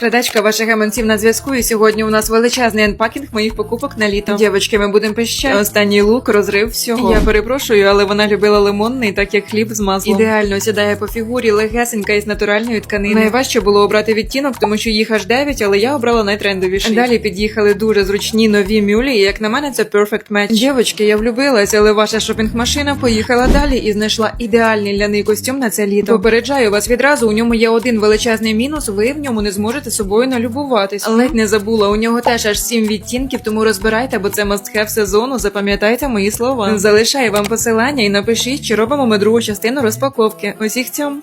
Сердечка ваших гаманців на зв'язку. І сьогодні у нас величезний анпакінг моїх покупок на літо. Дівочки, ми будемо пищати. Останній лук, розрив всього. Я перепрошую, але вона любила лимонний, так як хліб з маслом. Ідеально сідає по фігурі, легесенька із натуральної тканини. Найважче було обрати відтінок, тому що їх аж 9, але я обрала найтрендовіший. Далі під'їхали дуже зручні нові мюлі. І як на мене, це perfect match. Дівочки, я влюбилась, але ваша шопінг-машина поїхала далі і знайшла ідеальний ляний костюм на це літо. Попереджаю вас відразу. У ньому є один величезний мінус. Ви в ньому не зможете собою налюбуватись. Ледь не забула. У нього теж аж сім відтінків, тому розбирайте, бо це must-have сезону. Запам'ятайте мої слова. Залишаю вам посилання і напишіть, чи робимо ми другу частину розпаковки. Усіх цьом.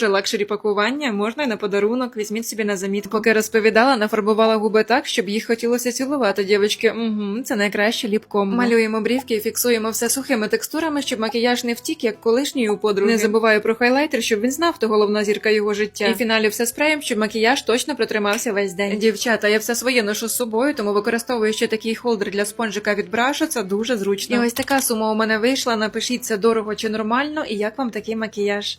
лакшері пакування. Можна й на подарунок. Візьміть собі на заміт. Поки розповідала, нафарбувала губи так, щоб їх хотілося цілувати. Дівчатки, угу, це найкраще ліпком. Малюємо брівки і фіксуємо все сухими текстурами, щоб макіяж не втік, як колишній у подруги. Не забуваю про хайлайтер, щоб він знав, хто головна зірка його життя. І в фіналі все спреєм, щоб макіяж точно протримався весь день. Дівчата, я все своє ношу з собою, тому використовую ще такий холдер для спонжика від брашу. Це дуже зручно. І ось така сума у мене вийшла. Напишіть це дорого чи нормально, і як вам такий макіяж.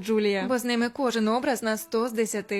Джулія, бо з ними кожен образ на 100 з 10.